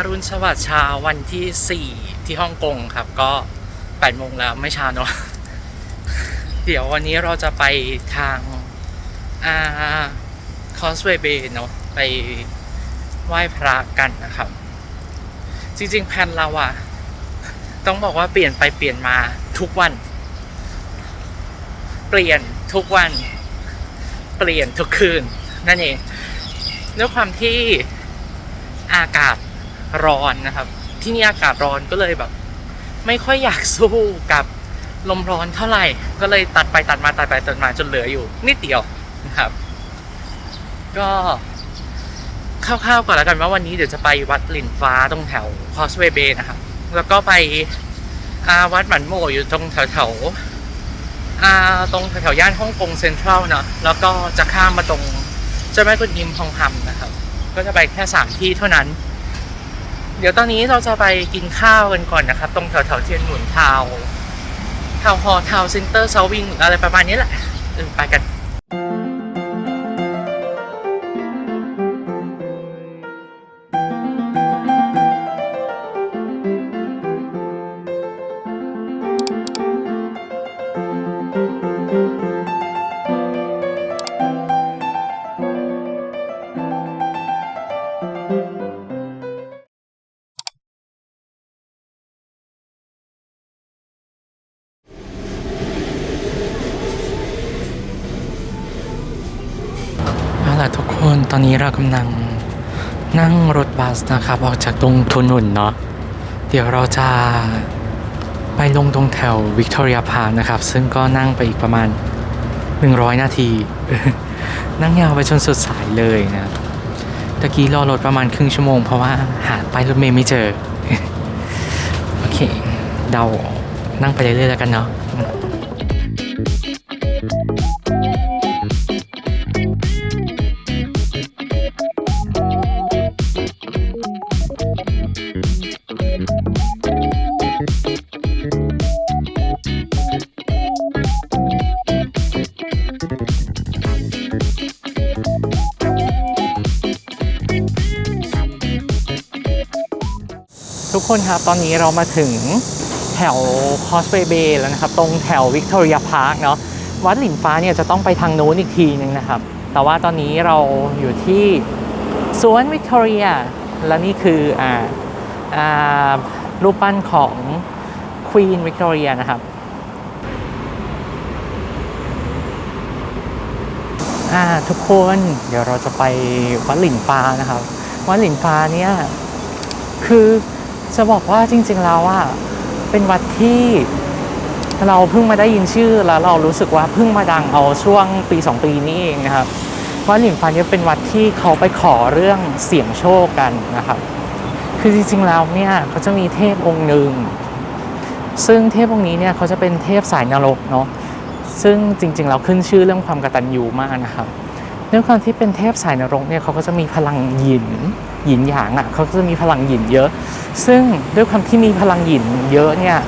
อรุณสวัสดิ์เช้าวันที่ 4 ที่ฮ่องกงครับ ก็8โมงแล้วไม่เช้าเนอะเดี๋ยววันนี้เราจะไปทางอ่าคอสเวย์เบย์เนาะไปไหว้พระกันนะครับ จริงๆแผนเราอะต้องบอกว่าเปลี่ยนไปเปลี่ยนมาทุกวัน เปลี่ยนทุกวัน เปลี่ยนทุกคืน นั่นเองด้วยความที่อากาศ ร้อนนะครับ ที่นี่อากาศร้อนก็เลยแบบ ไม่ค่อยอยากสู้กับลมร้อนเท่าไหร่ ก็เลยตัดไปตัดมาตัดไปตัดมาจนเหลืออยู่นิดเดียวนะครับ ก็คร่าวๆก่อนแล้วกันว่าวันนี้เดี๋ยวจะไปวัดหลินฟ้าตรงแถวคอสเวเบย์นะครับ แล้วก็ไปอาวัดหมันโมอยู่ตรงแถวแถวๆอาตรงแถวๆย่านฮ่องกงเซ็นทรัลเนาะแล้วก็จะข้ามมาตรงเจ้าแม่กุนอิมทองคำนะครับ ก็จะไปแค่สามที่เท่านั้น เดี๋ยวตอนนี้เราจะไปกินข้าวกันก่อนนะครับ ตรงแถวแถวเทียนหนุนทาวทาวฮอทาวเซ็นเตอร์เซาวิงอะไรประมาณนี้แหละเออไปกัน เรากำลังนั่งรถบัสนะครับออกจากตรงทุนหนุนเนาะเดี๋ยวเราจะไปลงตรงแถววิกตอเรียพาร์นะครับ ซึ่งก็นั่งไปอีกประมาณ 100 นาที นั่งยาวไปจนสุดสายเลยนะตะกี้รอรถประมาณครึ่งชั่วโมง เพราะว่าหาป้ายรถเมล์ไม่เจอ โอเค เดานั่งไปเรื่อยๆแล้วกันเนาะ ทุกคนครับ ตอนนี้เรามาถึงแถวคอสเ a y เบย์แล้วนะครับ ตรงแถววิกตอเรียพาร์คเนาะวัดหลินฟ้าเนี่ยจะต้องไปทางโน้นอีกทีนึงนะครับ แต่ว่าตอนนี้เราอยู่ที่สวนวิกตอเรีย และนี่คืออ่าอ่ารูปปั้นของควีนวิกตอเรียนะครับอ่าทุกคนเดี๋ยวเราจะไปวัดหลินฟ้านะครับ วัดหลินฟ้าเนี่ยคือ จะบอกว่าจริง ๆ แล้วอะเป็นวัดที่เราเพิ่งมาได้ยินชื่อแล้วเรารู้สึกว่าเพิ่งมาดังเอาช่วงปี 2 ปีนี้เองนะครับวัดหลินฟ้าเนี่ยเป็นวัดที่เขาไปขอเรื่องเสี่ยงโชคกันนะครับ คือจริงๆแล้วเนี่ยเขาจะมีเทพองค์หนึ่งซึ่งเทพองค์นี้เนี่ยเขาจะเป็นเทพสายนรกเนาะซึ่งจริงๆเราขึ้นชื่อเรื่องความกตัญญูมากนะครับด้วยความที่เป็นเทพสายนรกเนี่ยเขาก็จะมีพลังหยิน หยินหยางอะเขาจะมีพลังหยินเยอะ ซึ่งด้วยความที่มีพลังหยินเยอะเนี่ย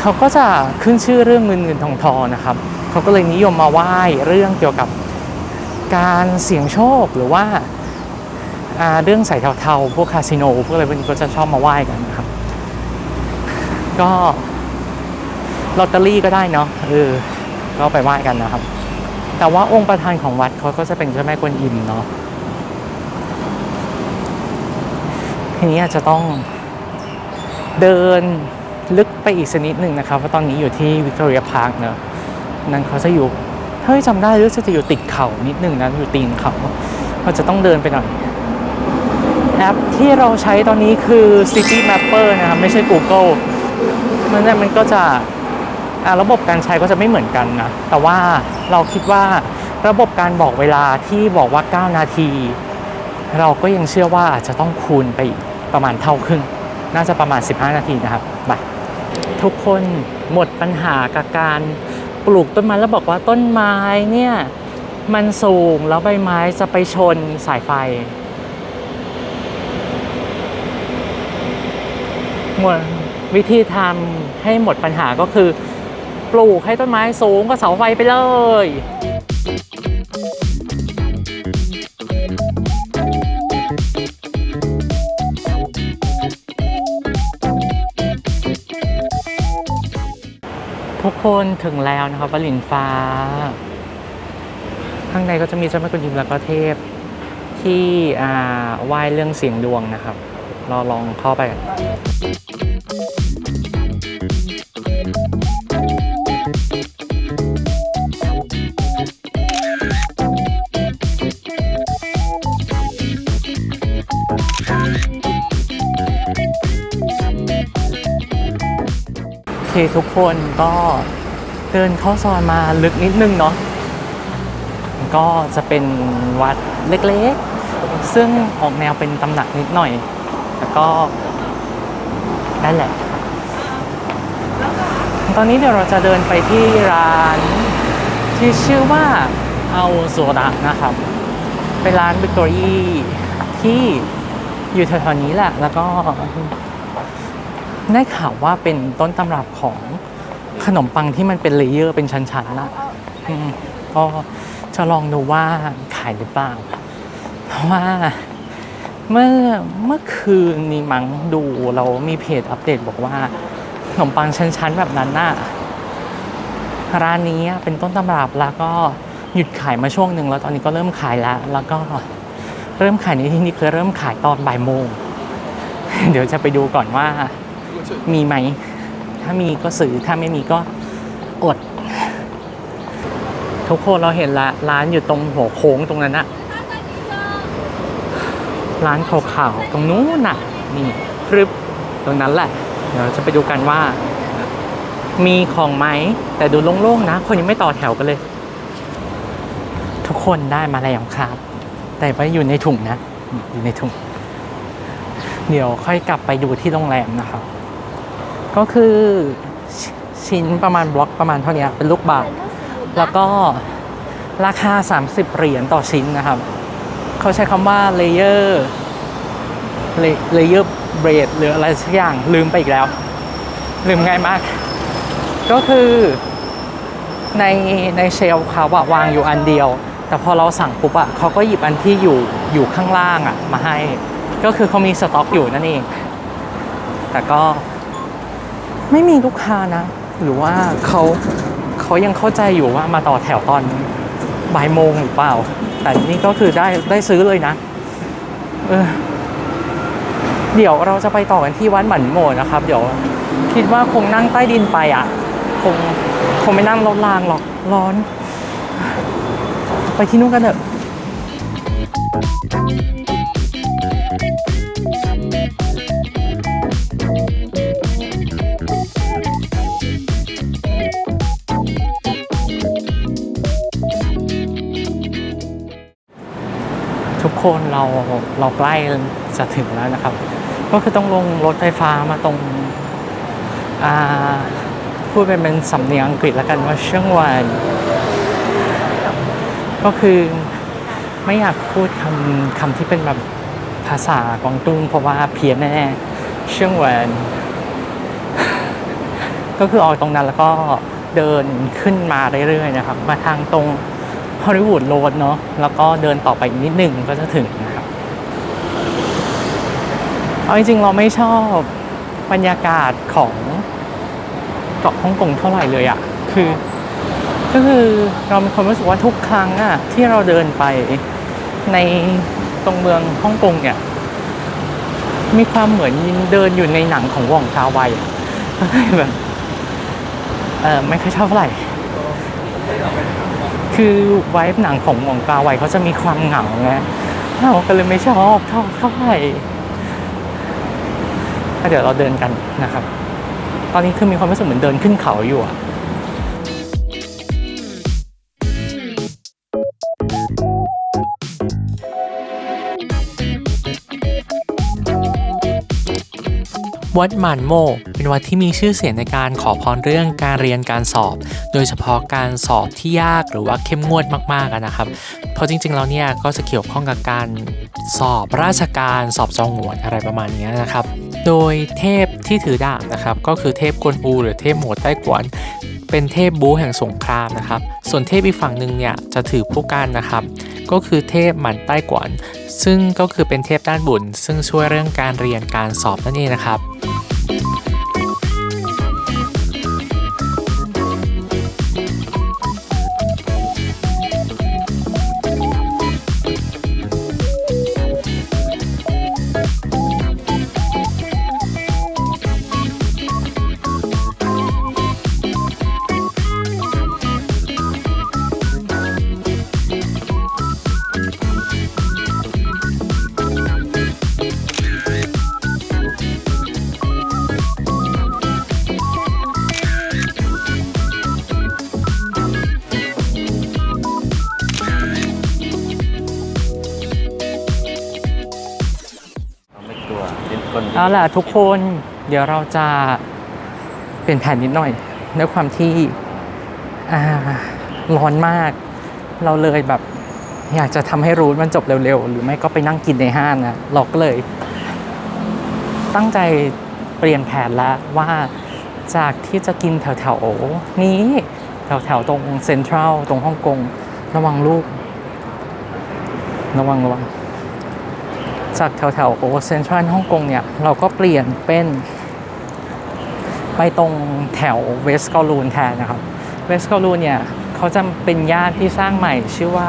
เขาก็จะขึ้นชื่อเรื่องเงินเงินทองทองนะครับเขาก็เลยนิยมมาไหว้เรื่องเกี่ยวกับการเสี่ยงโชคหรือว่าอ่าเรื่องใส่เทาๆพวกคาสิโนพวกอะไรพวกนี้ก็จะชอบมาไหว้กันนะครับ ก็ลอตเตอรี่ก็ได้เนาะเออก็ไปไหว้กันนะครับ แต่ว่าองค์ประธานของวัดเขาก็จะเป็นเจ้าแม่กวนอิมเนาะ ทีนี้อาจจะต้องเดินลึกไปอีกสักนิดหนึ่งนะครับเพราะตอนนี้อยู่ที่วิกตอเรียพาร์คเนอะนั่นเขาจะอยู่เฮ้ยจำได้รู้สึกจะอยู่ติดเขานิดหนึ่งนะอยู่ตีนเขาเราจะต้องเดินไปหน่อยแอปที่เราใช้ตอนนี้คือ City Mapper นะครับ ไม่ใช่ Google มันเนี่ยมันก็จะระบบการใช้ก็จะไม่เหมือนกันนะ แต่ว่าเราคิดว่าระบบการบอกเวลาที่บอกว่า 9 นาที เราก็ยังเชื่อว่าอาจจะต้องคูณไปอีก ประมาณเท่าครึ่ง น่าจะประมาณ 15 นาทีนะครับไปทุกคนหมดปัญหากับการปลูกต้นไม้แล้วบอกว่าต้นไม้เนี่ยมันสูงแล้วใบไม้จะไปชนสายไฟ หมดวิธีทำให้หมดปัญหาก็คือ ปลูกให้ต้นไม้สูงกว่าเสาไฟไปเลย คนถึงแล้วนะครับวลินฟ้า ข้างในก็จะมีเจ้าแม่กุนอิมแล้วก็เทพที่อ่าไหว้เรื่องเสียงดวงนะครับ เราลองเข้าไปกัน เคทุกคนก็เดินเข้าซอยมาลึกนิดนึงเนาะก็จะเป็นวัดเล็กๆ ซึ่งออกแนวเป็นตำหนักนิดหน่อย แล้วก็นั่นแหละ ตอนนี้เดี๋ยวเราจะเดินไปที่ร้านที่ชื่อว่าเอาโซดะนะครับ เป็นร้านเบเกอรี่ที่อยู่แถวๆนี้แหละ แล้วก็ ได้ข่าวว่าเป็นต้นตำรับของขนมปังที่มันเป็นเลเยอร์เป็นชั้นๆนะก็จะลองดูว่าขายหรือเปล่า เพราะว่าเมื่อเมื่อคืนนี้มั้งดูเรามีเพจอัปเดตบอกว่าขนมปังชั้นๆแบบนั้นน่ะร้านนี้เป็นต้นตำรับแล้วก็หยุดขายมาช่วงหนึ่งแล้วตอนนี้ก็เริ่มขายแล้ว แล้วก็เริ่มขายในที่นี้คือเริ่มขายตอนบ่ายโมง เดี๋ยวจะไปดูก่อนว่า มีไหม ถ้ามีก็ซื้อ ถ้าไม่มีก็อด ทุกคนเราเห็นละร้านอยู่ตรงหัวโค้งตรงนั้นอะร้านขาวๆตรงนู้นน่ะ นี่ฟรึบตรงนั้นแหละ เดี๋ยวจะไปดูกันว่า มีของไหม แต่ดูโล่งๆนะ คนยังไม่ต่อแถวกันเลย ทุกคนได้มาแล้วครับ แต่ว่าอยู่ในถุงนะ อยู่ในถุง เดี๋ยวค่อยกลับไปดูที่โรงแรมนะครับ ก็คือชิ้นประมาณบล็อกประมาณเท่านี้เป็นลูกบาศก์แล้วก็ราคา 30 เหรียญต่อชิ้นนะครับ เขาใช้คำว่าเลเยอร์เลเยอร์เบรดหรืออะไรสักอย่างลืมไปอีกแล้ว ลืมง่ายมาก ก็คือในในเชลเขาอะวางอยู่อันเดียว แต่พอเราสั่งปุ๊บอะเขาก็หยิบอันที่อยู่อยู่ข้างล่างอะมาให้ ก็คือเขามีสต็อกอยู่นั่นเอง แต่ก็ ไม่มีลูกค้านะ หรือว่าเขาเขายังเข้าใจอยู่ว่ามาต่อแถวตอนบ่ายโมงหรือเปล่า แต่นี่ก็คือได้ได้ซื้อเลยนะเออเดี๋ยวเราจะไปต่อกันที่วัดหมันโหมดนะครับ เดี๋ยวคิดว่าคงนั่งใต้ดินไปอะ คงคงไม่นั่งรถรางหรอกร้อน ไปที่นู่นกันเถอะ คนเราเราใกล้จะถึงแล้วนะครับ ก็คือต้องลงรถไฟฟ้ามาตรงพูดเป็นเป็นสำเนียงอังกฤษแล้วกันว่าเชียงวันก็คือไม่อยากพูดคำคำที่เป็นแบบภาษากวางตุ้งเพราะว่าเพี้ยนแน่เชียงวันก็คือออกตรงนั้นแล้วก็เดินขึ้นมาเรื่อยๆนะครับ มาทางตรง ฮอลลีวูดโรดเนาะแล้วก็เดินต่อไปอีกนิดหนึ่งก็จะถึงนะครับเอาจริงๆเราไม่ชอบบรรยากาศของเกาะฮ่องกงเท่าไหร่เลยอะคือ ก็คือเรามีความรู้สึกว่าทุกครั้งอะที่เราเดินไปในตรงเมืองฮ่องกงเนี่ย มีความเหมือนเดินอยู่ในหนังของว่องคาไวก็เลยแบบเออไม่ค่อยชอบเท่าไหร่ คือไวฟ์หนังของหว่องกาไวเขาจะมีความเหงาไงเราก็เลยไม่ชอบเท่าเท่าไหร่ก็เดี๋ยวเราเดินกันนะครับ ตอนนี้คือมีความรู้สึกเหมือนเดินขึ้นเขาอยู่อะ วัดหมานโม เป็นวัดที่มีชื่อเสียงในการขอพรเรื่องการเรียนการสอบ โดยเฉพาะการสอบที่ยากหรือว่าเข้มงวดมากๆนะครับ เพราะจริงๆแล้วเนี่ยก็จะเกี่ยวข้องกับการสอบราชการสอบจองหวนอะไรประมาณนี้นะครับ โดยเทพที่ถือดาบนะครับก็คือเทพกวนอูหรือเทพโหมดไต้กวนเป็นเทพบูแห่งสงครามนะครับ ส่วนเทพอีกฝั่งหนึ่งเนี่ยจะถือผู้กันนะครับ ก็คือเทพหมันใต้กวน ซึ่งก็คือเป็นเทพด้านบุญ ซึ่งช่วยเรื่องการเรียนการสอบนั่นเองนะครับ คนเอาล่ะทุกคน เดี๋ยวเราจะเปลี่ยนแผนนิดหน่อยด้วยความที่ร้อนมาก เราเลยแบบอยากจะทำให้รูทมันจบเร็วๆ หรือไม่ก็ไปนั่งกินในห้างนะเราก็เลย ตั้งใจเปลี่ยนแผนแล้วว่าจากที่จะกินแถวๆ นี้แถวๆ ตรงเซ็นทรัลตรงฮ่องกง ระวังลูก ระวังระวัง จากแถวแถวโอเซ็นทรัลฮ่องกงเนี่ย เราก็เปลี่ยนเป็นไปตรงแถวเวสต์กอลูนแทนนะครับเวสต์กอลูนเนี่ยเขาจะเป็นย่านที่สร้างใหม่ ชื่อว่า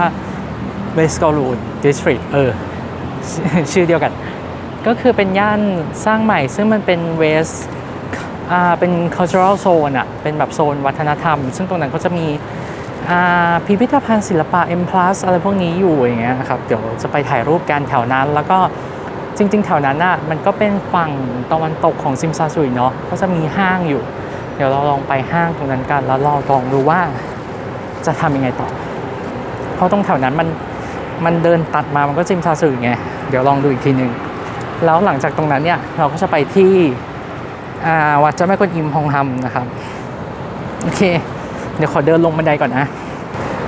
เวสต์กอลูนดิสทริกเออ ชื่อเดียวกัน ก็คือเป็นย่านสร้างใหม่ ซึ่งมันเป็นเวสอ่าเป็น cultural zone อะเป็นแบบโซนวัฒนธรรม ซึ่งตรงนั้นก็จะมี พิพิธภัณฑ์ศิลปะ M+ อะไรพวกนี้อยู่อย่างเงี้ยนะครับเดี๋ยวจะไปถ่ายรูปกันแถวนั้น แล้วก็จริง ๆ แถวนั้นน่ะมันก็เป็นฝั่งตะวันตกของซิมซาซุยเนาะก็จะมีห้างอยู่ เดี๋ยวเราลองไปห้างตรงนั้นกัน แล้วลองดูว่าจะทำยังไงต่อ เพราะตรงแถวนั้นมันมันเดินตัดมามันก็ซิมซาซุยไงเดี๋ยวลองดูอีกทีหนึ่งแล้วหลังจากตรงนั้นเนี่ยเราก็จะไปที่วัดเจ้าแม่กวนอิมฮองฮัมนะครับโอเค เดี๋ยวขอเดินลงบันไดก่อนนะ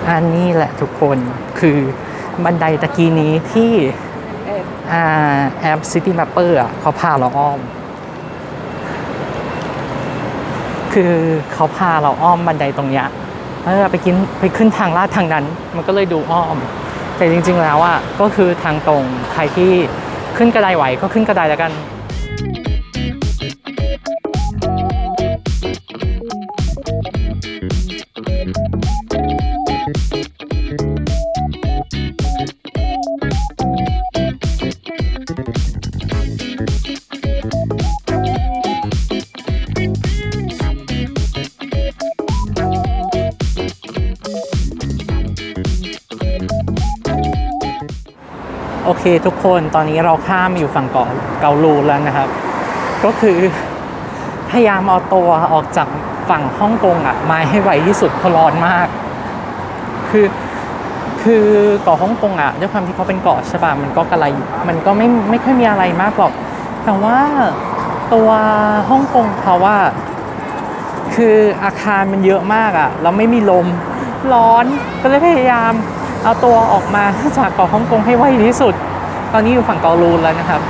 อันนี้แหละทุกคนคือบันไดตะกี้นี้ที่อ่าแอป City Mapper อะเขาพาเราอ้อม คือเขาพาเราอ้อมบันไดตรงเนี้ยแล้วเราไปกินไปขึ้นทางลาดทางนั้น มันก็เลยดูอ้อม แต่จริง ๆ แล้วอะก็คือทางตรงใครที่ขึ้นกระไดไหวก็ขึ้นกระไดแล้วกัน โอเคทุกคนตอนนี้เราข้ามอยู่ฝั่งเกาะเกาลูแล้วนะครับ ก็คือพยายามเอาตัวออกจากฝั่งฮ่องกงอะมาให้ไวที่สุดเพราะร้อนมาก คือคือเกาะฮ่องกงอะด้วยความที่เขาเป็นเกาะใช่ป่ะมันก็กระไรมันก็ไม่ไม่ค่อยมีอะไรมากหรอกแต่ว่าตัวฮ่องกงเขาว่า คืออาคารมันเยอะมากอะ่ะแล้วไม่มีลมร้อนก็เลยพยายาม เอาตัวออกมาจากเกาะฮ่องกงให้ไวที่สุด ตอนนี้อยู่ฝั่งเกาลูนแล้วนะครับ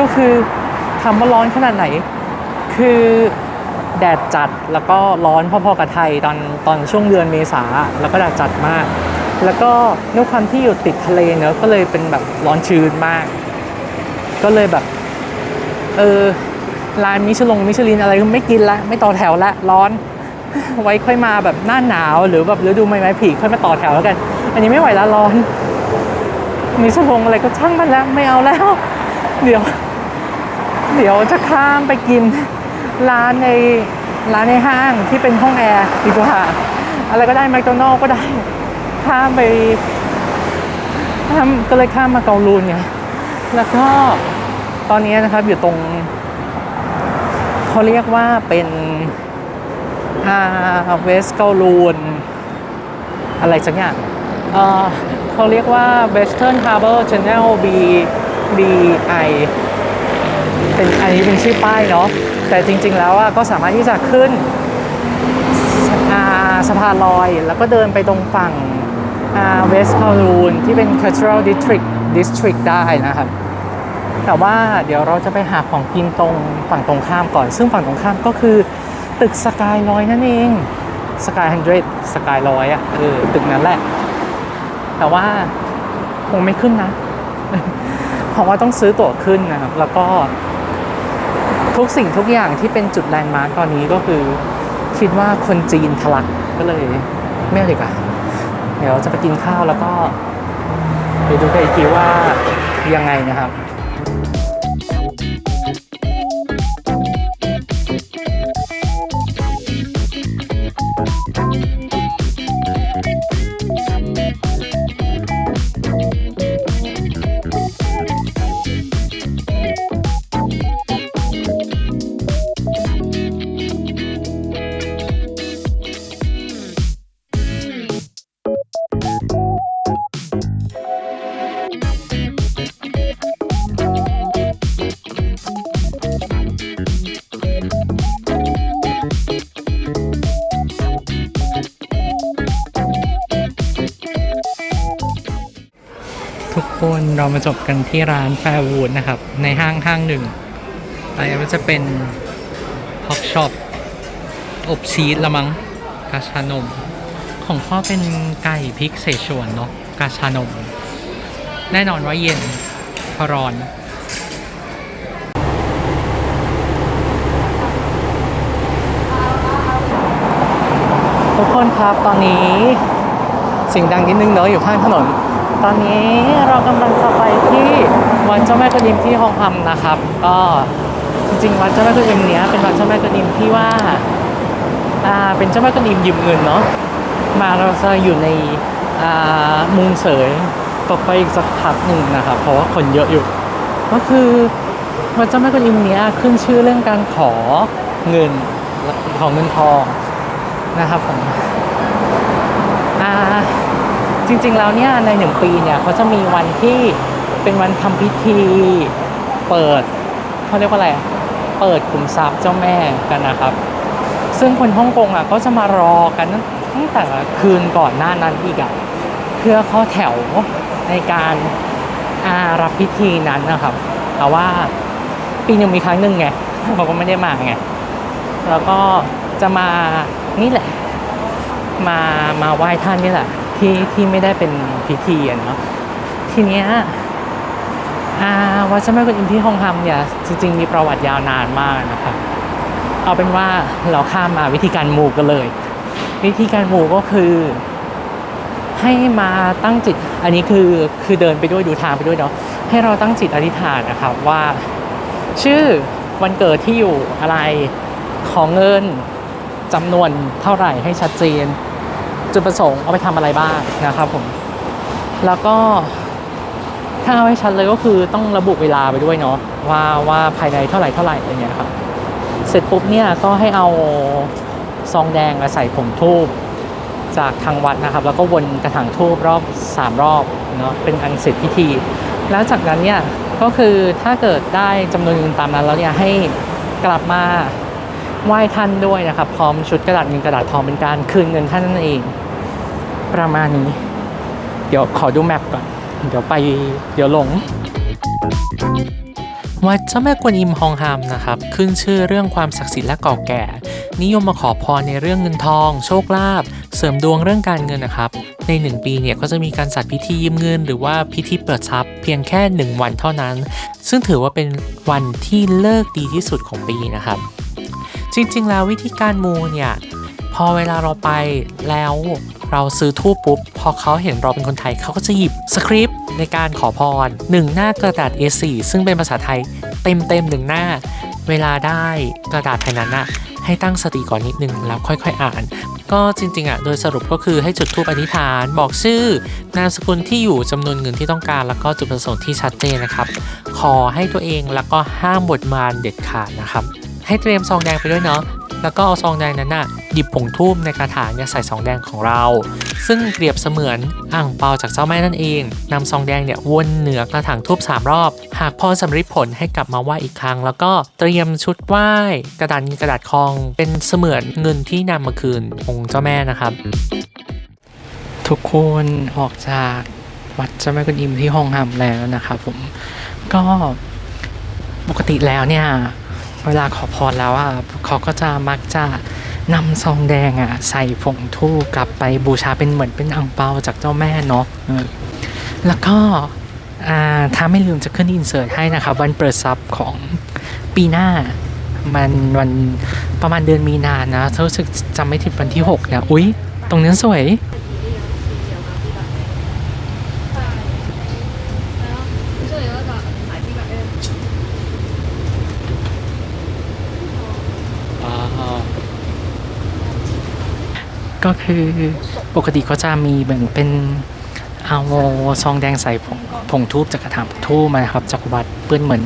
ก็คือทำว่าร้อนขนาดไหน คือแดดจัดแล้วก็ร้อนพอๆกับไทยตอนตอนช่วงเดือนเมษาแล้วก็แดดจัดมาก แล้วก็ด้วยความที่อยู่ติดทะเลเนอะก็เลยเป็นแบบร้อนชื้นมาก ก็เลยแบบเออร้านมิชลงมิชลินอะไรก็ไม่กินละไม่ต่อแถวละร้อน ไว้ค่อยมาแบบหน้าหนาวหรือแบบฤดูใบไม้ผลิค่อยมาต่อแถวแล้วกัน อันนี้ไม่ไหวละร้อนมิชลงอะไรก็ช่างมันแล้วไม่เอาแล้ว เดี๋ยว เดี๋ยวจะข้ามไปกินร้านในร้านในห้างที่เป็นห้องแอร์ดีกว่าอะไรก็ได้แมคโดนัลก็ได้ ข้ามไปข้ามก็เลยข้ามมาเกาลูนไงแล้วก็ตอนนี้นะครับอยู่ตรง เขาเรียกว่าเป็น เวสเกาลูน อะไรสักอย่างเขาเรียกว่า Western Harbor Channel B BI เป็นอันนี้เป็นชื่อป้ายเนาะแต่จริง ๆ แล้วก็สามารถที่จะขึ้นสะพานลอย แล้วก็เดินไปตรงฝั่งเวสคาลูนที่เป็น Cultural District District ได้นะครับ แต่ว่าเดี๋ยวเราจะไปหาของกินตรงฝั่งตรงข้ามก่อน ซึ่งฝั่งตรงข้ามก็คือ ตึกสกายลอยนั่นเองสกายฮันเดรสกายลอยอะเออตึกนั้นแหละ แต่ว่าคงไม่ขึ้นนะ เพราะว่าต้องซื้อตั๋วขึ้นนะครับ แล้วก็ทุกสิ่งทุกอย่างที่เป็นจุดแลนด์มาร์กตอนนี้ก็คือคิดว่าคนจีนทะลักก็เลยไม่เอาดีกว่าเดี๋ยวจะไปกินข้าวแล้วก็ไปดูกันอีกทีว่ายังไงนะครับ คนเรามาจบกันที่ร้านแฟร์วูดนะครับ ในห้างห้างหนึ่งอันนี้มันจะเป็นฮอกช็อปอบชีสละมั้งกาชานม ของพ่อเป็นไก่พริกเสฉวนเนาะกาชานม แน่นอนว่าเย็นพราะร้อนทุกคนครับตอนนี้สิ่งดังนิดนึงเนอะอยู่ข้างถนน ตอนนี้เรากำลังจะไปที่วัดเจ้าแม่กวนอิมที่ฮองฮัมนะครับ ก็จริงๆวัดเจ้าแม่กวนอิมเนี้ยเป็นวัดเจ้าแม่กวนอิมที่ว่าอ่าเป็นเจ้าแม่กวนอิมยืมเงินเนาะมาเราจะอยู่ในอ่ามุงเสยต่อไปอีกสักพักหนึ่งนะครับ เพราะว่าคนเยอะอยู่ ก็คือวัดเจ้าแม่กวนอิมเนี้ยขึ้นชื่อเรื่องการขอเงินขอเงินทองนะครับผม จริง ๆ แล้วเนี่ยในหนึ่งปีเนี่ยเขาจะมีวันที่เป็นวันทำพิธีเปิดเขาเรียกว่าอะไรเปิดขุมทรัพย์เจ้าแม่กันนะครับ ซึ่งคนฮ่องกงอะก็จะมารอกันตั้งแต่คืนก่อนหน้านั้นอีกอะเพื่อเข้าแถวในการอารับพิธีนั้นนะครับแต่ว่าปีหนึ่งมีครั้งหนึ่งไงเขาก็ไม่ได้มาไงแล้วก็จะมานี่แหละ มามาไหว้ท่านนี่แหละ ที่ที่ไม่ได้เป็นพิธีอะเนาะทีเนี้ยอาวัดเจ้าแม่กวนอิมที่ฮองฮัมเนี่ยจริง ๆ มีประวัติยาวนานมากนะครับเอาเป็นว่าเราข้ามมาวิธีการมูกันเลย วิธีการมูก็คือ ให้มาตั้งจิต อันนี้คือคือเดินไปด้วยดูทางไปด้วยเนาะให้เราตั้งจิตอธิษฐานนะครับว่า ชื่อวันเกิดที่อยู่อะไรของเงินจำนวนเท่าไหร่ให้ชัดเจน จุดประสงค์เอาไปทำอะไรบ้างนะครับผม แล้วก็ถ้าเอาให้ชัดเลยก็คือต้องระบุเวลาไปด้วยเนาะว่าว่าภายในเท่าไหร่เท่าไหร่อะไรเงี้ยครับ เสร็จปุ๊บเนี่ยก็ให้เอาซองแดงมาใส่ผงทูบจากทางวัดนะครับ แล้วก็วนกระถางทูบรอบสามรอบเนาะเป็นอันเสร็จพิธี แล้วจากนั้นเนี่ยก็คือถ้าเกิดได้จำนวนเงินตามนั้นแล้วเนี่ยให้กลับมา ไหว้ท่านด้วยนะครับ พร้อมชุดกระดาษเงินกระดาษทองเป็นการคืนเงินท่านนั่นเอง ประมาณนี้ เดี๋ยวขอดูแมปก่อน เดี๋ยวไปเดี๋ยวหลงวัดเจ้าแม่กวนอิมฮองฮัมนะครับ ขึ้นชื่อเรื่องความศักดิ์สิทธิ์และเก่าแก่ นิยมมาขอพรในเรื่องเงินทอง โชคลาภเสริมดวงเรื่องการเงินนะครับ ใน 1 ปีเนี่ยก็จะมีการจัดพิธียืมเงิน หรือว่าพิธีเปิดทรัพย์เพียงแค่ 1 วันเท่านั้น ซึ่งถือว่าเป็นวันที่เลิกดีที่สุดของปีนะครับ จริง ๆ แล้ววิธีการมูเนี่ยพอเวลาเราไปแล้วเราซื้อทูปปุ๊บ พอเขาเห็นเราเป็นคนไทยเขาก็จะหยิบสคริปต์ในการขอพรหนึ่งหน้ากระดาษ A4 ซึ่งเป็นภาษาไทยเต็มเต็มๆหนึ่งหน้า เวลาได้กระดาษแผ่นนั้นน่ะให้ตั้งสติก่อนนิดนึงแล้วค่อยๆอ่าน ก็จริงๆอะโดยสรุปก็คือให้จุดทูปอธิษฐาน บอกชื่อนามสกุลที่อยู่จำนวนเงินที่ต้องการ แล้วก็จุดประสงค์ที่ชัดเจนนะครับ ขอให้ตัวเองแล้วก็ห้ามบทมารเด็ดขาดนะครับ ให้เตรียมซองแดงไปด้วยเนาะแล้วก็เอาซองแดงนั้นน่ะหยิบผงทูบในกระถางเนี่ยใส่ซองแดงของเรา ซึ่งเปรียบเสมือนอ่างเปาจากเจ้าแม่นั่นเองนำซองแดงเนี่ยวนเหนือกระถางทูบ3รอบ หากพอสำริดผลให้กลับมาไหว้อีกครั้ง แล้วก็เตรียมชุดไหว้กระดานกระดาษทองเป็นเสมือนเงินที่นำมาคืนองค์เจ้าแม่นะครับ ทุกคนออกจากวัดเจ้าแม่กวนอิมที่ฮองฮัมแล้วนะครับผมก็ปกติแล้วเนี่ย เวลาขอพรแล้วอะเขาก็จะมักจะนำซองแดงอะใส่ผงทูบกลับไปบูชาเป็นเหมือนเป็นอังเปาจากเจ้าแม่เนาะแล้วก็อ่าถ้าไม่ลืมจะขึ้นอินเสิร์ตให้นะครับ วันเปิดซับของปีหน้ามันวันประมาณเดือนมีนานะถ้ารู้สึกจำไม่ผิดวันที่ 6 นะ อุ๊ย ตรงนั้นสวย ก็คือปกติก็จะมีเหมือนเป็นเอาซองแดงใส่ผงผงทูบจากกระถางทูบมานะครับจากวัดเปื้อนเหมือน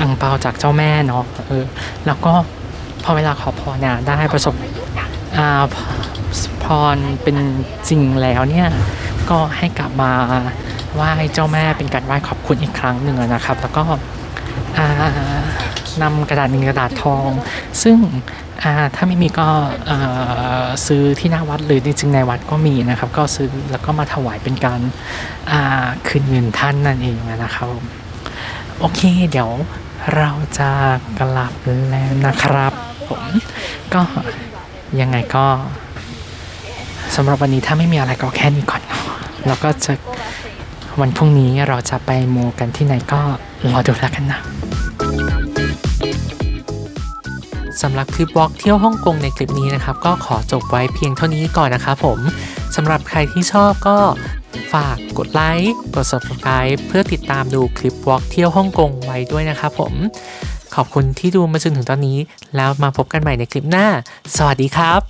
อังเปาจากเจ้าแม่เนาะเออแล้วก็พอเวลาขอพรเนี่ยได้ประสบอ่าพรเป็นจริงแล้วเนี่ยก็ให้กลับมาไหว้เจ้าแม่เป็นการไหว้ขอบคุณอีกครั้งหนึ่งนะครับ แล้วก็อ่านำกระดาษเงินกระดาษทอง ซึ่ง อ่าถ้าไม่มีก็ซื้อที่หน้าวัดหรือจริงๆในวัดก็มีนะครับ ก็ซื้อแล้วก็มาถวายเป็นการคืนเงินท่านนั่นเองนะครับผมโอเคเดี๋ยวเราจะกลับแล้วนะครับ ผมก็ยังไงก็สำหรับวันนี้ถ้าไม่มีอะไรก็แค่นี้ก่อนแล้วก็จะวันพรุ่งนี้เราจะไปมูกันที่ไหนก็รอดูแล้วกันนะ สำหรับคลิปวอล์กเที่ยวฮ่องกงในคลิปนี้นะครับ ก็ขอจบไว้เพียงเท่านี้ก่อนนะครับผมสำหรับใครที่ชอบก็ฝากกดไลค์กด subscribe เพื่อติดตามดูคลิปวอล์กเที่ยวฮ่องกงไว้ด้วยนะครับผม ขอบคุณที่ดูมาจนถึงตอนนี้ แล้วมาพบกันใหม่ในคลิปหน้า สวัสดีครับ